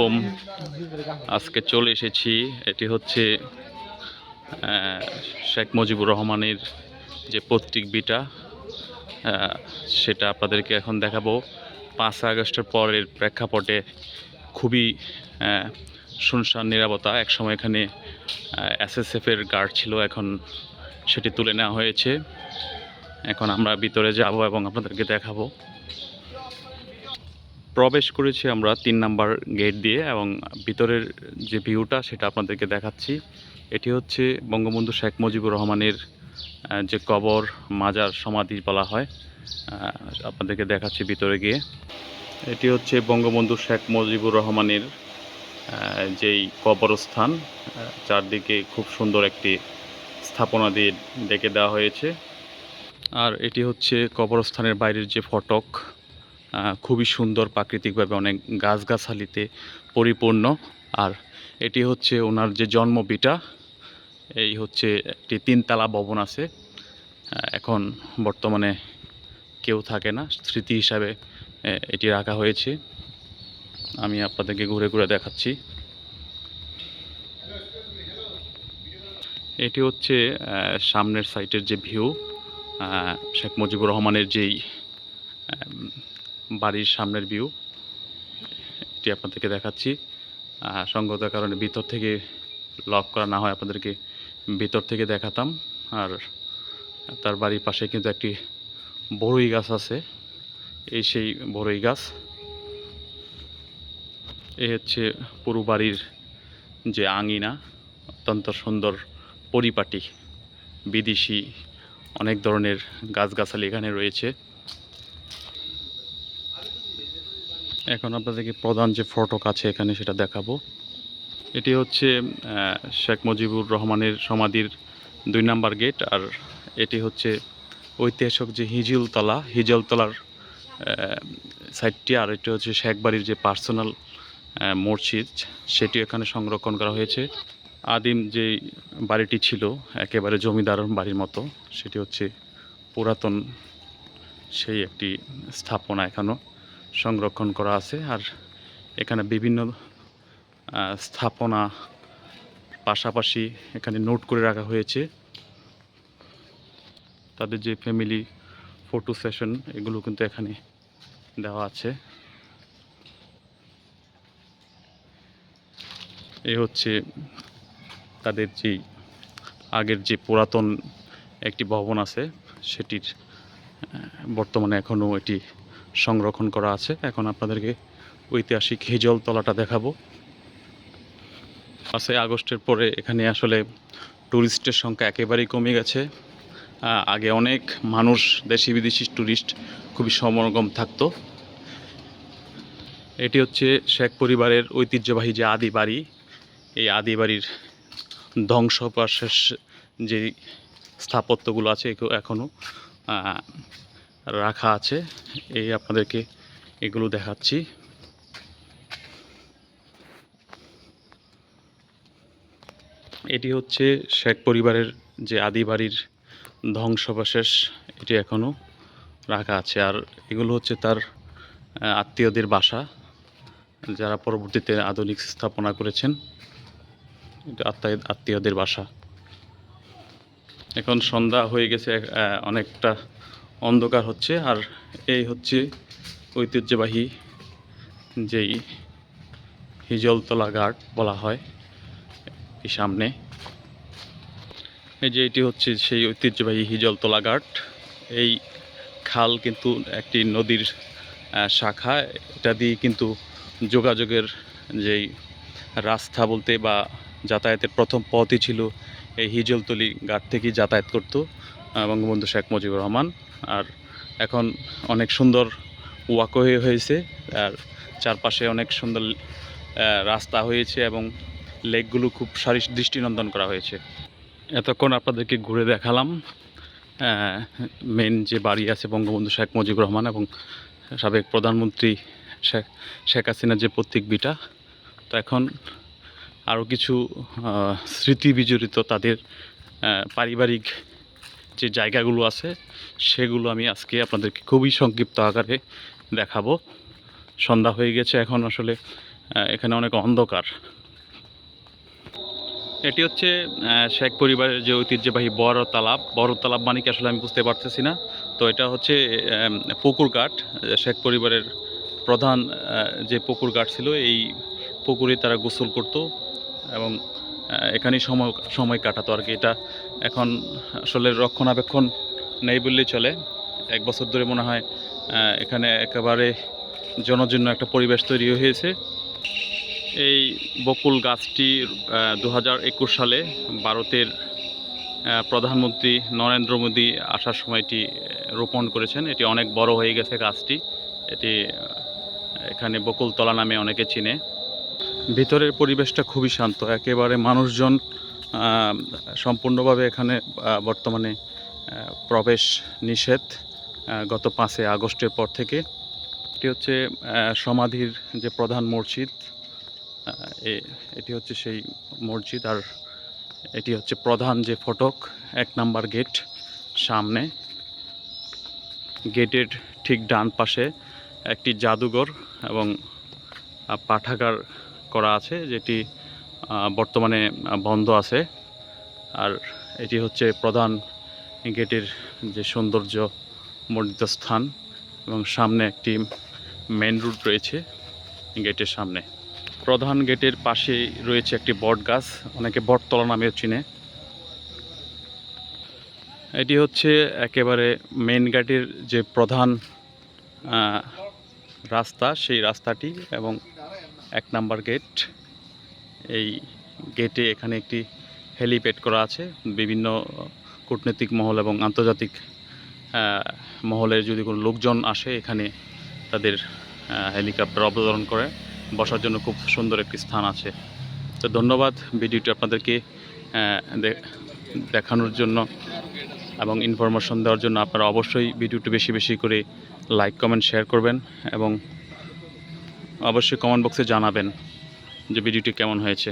ওম আজকে চলে এসেছি। এটি হচ্ছে শেখ মুজিবুর রহমানের যে পৈতৃক বিটা সেটা আপনাদেরকে এখন দেখাবো। পাঁচ আগস্টের পরের প্রেক্ষাপটে খুবই শুনশান, নিরাপত্তা, একসময় এখানে এসএসএফ এর গার্ড ছিল, এখন সেটি তুলে নেওয়া হয়েছে। এখন আমরা ভিতরে যাব এবং আপনাদেরকে দেখাবো। প্রবেশ করেছি আমরা তিন নাম্বার গেট দিয়ে এবং ভিতরের যে ভিউটা সেটা আপনাদেরকে দেখাচ্ছি। এটি হচ্ছে বঙ্গবন্ধু শেখ মুজিবুর রহমানের যে কবর, মাজার, সমাধি বলা হয়। আপনাদেরকে দেখাচ্ছি ভিতরে গিয়ে। এটি হচ্ছে বঙ্গবন্ধু শেখ মুজিবুর রহমানের যেই কবরস্থান চারদিকে খুব সুন্দর একটি স্থাপনা দিয়ে ডেকে দেওয়া হয়েছে। আর এটি হচ্ছে কবরস্থানের বাইরের যে ফটক খুবই সুন্দর প্রাকৃতিকভাবে অনেক গাছগাছালিতে পরিপূর্ণ। আর এটি হচ্ছে ওনার যে জন্মভিটা এই হচ্ছে একটি তিনতলা ভবন আছে। এখন বর্তমানে কেউ থাকে না, স্মৃতি হিসাবে এটি রাখা হয়েছে। আমি আপনাদেরকে ঘুরে ঘুরে দেখাচ্ছি। এটি হচ্ছে সামনের সাইটের যে ভিউ শেখ মুজিবুর রহমানের যেই বাড়ির সামনের ভিউ এটি আপনাদেরকে দেখাচ্ছি। সঙ্গত কারণে ভিতর থেকে লক করা না হয় আপনাদেরকে ভিতর থেকে দেখাতাম। আর তার বাড়ির পাশে কিন্তু একটি বড়ই গাছ আছে। এই সেই বড়ই গাছ। এই হচ্ছে পুরো বাড়ির যে আঙিনা। অত্যন্ত সুন্দর পরিপাটি। বিদেশি অনেক ধরনের গাছগাছালি এখানে রয়েছে। এখন আপনাদেরকে প্রধান যে ফটক আছে এখানে সেটা দেখাবো। এটি হচ্ছে শেখ মুজিবুর রহমানের সমাধির দুই নাম্বার গেট, আর এটি হচ্ছে ঐতিহাসিক যে হিজলতলা হিজলতলার সাইডটি, আর এটি হচ্ছে শেখ বাড়ির যে পার্সোনাল মসজিদ, সেটি এখানে সংরক্ষণ করা হয়েছে। আদিম যে বাড়িটি ছিল, একেবারে জমিদার বাড়ির মতো, সেটি হচ্ছে পুরাতন সেই একটি স্থাপনা এখনও সংরক্ষণ করা আছে আর এখানে বিভিন্ন স্থাপনা পাশাপাশি এখানে নোট করে রাখা হয়েছে। তাদের যে ফ্যামিলি ফটো সেশন এগুলো কিন্তু এখানে দেওয়া আছে। এ হচ্ছে তাদের যে আগের যে পুরাতন একটি ভবন আছে, সেটির বর্তমানে এখনও এটি সংরক্ষণ করা আছে। এখন আপনাদেরকে ঐতিহাসিক হিজল তলাটা দেখাবো। পাঁচই আগস্টের পরে এখানে আসলে টুরিস্টের সংখ্যা একেবারেই কমে গেছে। আগে অনেক মানুষ দেশি বিদেশি টুরিস্ট খুবই সমাগম থাকতো। এটি হচ্ছে শেখ পরিবারের ঐতিহ্যবাহী যে আদি বাড়ি। এই আদি বাড়ির ধ্বংসপ্রশেষ যে স্থাপত্যগুলো আছে এখনও রাখা আছে। এই আপনাদেরকে এগুলো দেখাচ্ছি। এটি হচ্ছে শেখ পরিবারের যে আদি বাড়ির ধ্বংসাবশেষ, এটি এখনও রাখা আছে। আর এগুলো হচ্ছে তার আত্মীয়দের বাসা, যারা পরবর্তীতে আধুনিক স্থাপনা করেছেন। আত্মীয়দের বাসা। এখন সন্ধ্যা হয়ে গেছে অনেকটা অন্ধকার হচ্ছে, আর এই হচ্ছে ঐতিহ্যবাহী যেই হিজলতলা ঘাট বলা হয় এই সামনে। এই যে এটি হচ্ছে সেই ঐতিহ্যবাহী হিজলতলা ঘাট। এই খাল কিন্তু একটি নদীর শাখা। এটা দিয়ে কিন্তু যোগাযোগের যেই রাস্তা বলতে বা যাতায়াতের প্রথম পথই ছিল এই হিজলতলি ঘাট থেকেই যাতায়াত করতো। বঙ্গবন্ধু শেখ মুজিবুর রহমান। আর এখন অনেক সুন্দর ওয়াকওয়ে হয়েছে, আর চারপাশে অনেক সুন্দর রাস্তা হয়েছে এবং লেকগুলো খুব সারি দৃষ্টিনন্দন করা হয়েছে। এতক্ষণ আপনাদেরকে ঘুরে দেখালাম মেন যে বাড়ি আছে বঙ্গবন্ধু শেখ মুজিবুর রহমান এবং সাবেক প্রধানমন্ত্রী শেখ শেখ হাসিনার যে প্রতীক বিটা। তো এখন আরও কিছু স্মৃতি বিজড়িত তাদের পারিবারিক যে জায়গাগুলো আছে, সেগুলো আমি আজকে আপনাদেরকে খুবই সংক্ষিপ্ত আকারে দেখাবো। সন্ধ্যা হয়ে গেছে এখন আসলে এখানে অনেক অন্ধকার। এটি হচ্ছে শেখ পরিবারের যে ঐতিহ্যবাহী বড় তালাব বড় তালাব মানে কি আসলে আমি বুঝতে পারতেছি না। তো এটা হচ্ছে পুকুর ঘাট। শেখ পরিবারের প্রধান যে পুকুর ঘাট ছিল, এই পুকুরে তারা গোসল করত এবং এখানেই সময় সময় কাটাতো আর কি। এটা এখন আসলে রক্ষণাবেক্ষণ নেই বললেই চলে। এক বছর ধরে মনে হয় এখানে একেবারে জনজন্য একটা পরিবেশ তৈরি হয়েছে। এই বকুল গাছটি দু হাজার একুশ সালে ভারতের প্রধানমন্ত্রী নরেন্দ্র মোদী আসার সময়টি আহ, রোপণ করেছেন। এটি অনেক বড় হয়ে গেছে গাছটি। এটি এখানে বকুলতলা নামে অনেকে চিনে। ভিতরের পরিবেশটা খুবই শান্ত। একেবারে মানুষজন সম্পূর্ণভাবে এখানে বর্তমানে প্রবেশ নিষেধ গত পাঁচই আগস্টের পর থেকে। এটি হচ্ছে সমাধির যে প্রধান মসজিদ এটি হচ্ছে সেই মসজিদ। আর এটি হচ্ছে প্রধান যে ফটক, এক নাম্বার গেট সামনে। গেটের ঠিক ডান পাশে একটি জাদুঘর এবং পাঠাগার করা আছে, যেটি বর্তমানে বন্ধ আছে। আর এটি হচ্ছে প্রধান গেটের যে সৌন্দর্য মর্জিত স্থান এবং সামনে একটি মেন রুট রয়েছে গেটের সামনে। প্রধান গেটের পাশেই রয়েছে একটি বট গাছ, অনেকে বটতলা নামেও চিনে। এটি হচ্ছে একেবারে মেন গেটের যে প্রধান রাস্তা, সেই রাস্তাটি এবং এক নাম্বার গেট। এই গেটে এখানে একটি হেলিপ্যাড করা আছে। বিভিন্ন কূটনৈতিক মহল এবং আন্তর্জাতিক মহলের যদি কোনো লোকজন আসে, এখানে তাদের হেলিকপ্টার অবতরণ করে। বসার জন্য খুব সুন্দর একটি স্থান আছে। তো ধন্যবাদ ভিডিওটি আপনাদেরকে দেখানোর জন্য এবং ইনফরমেশন দেওয়ার জন্য। আপনারা অবশ্যই ভিডিওটি বেশি বেশি করে লাইক কমেন্ট শেয়ার করবেন এবং অবশ্যই কমেন্ট বক্সে জানাবেন যে ভিডিওটি কেমন হয়েছে।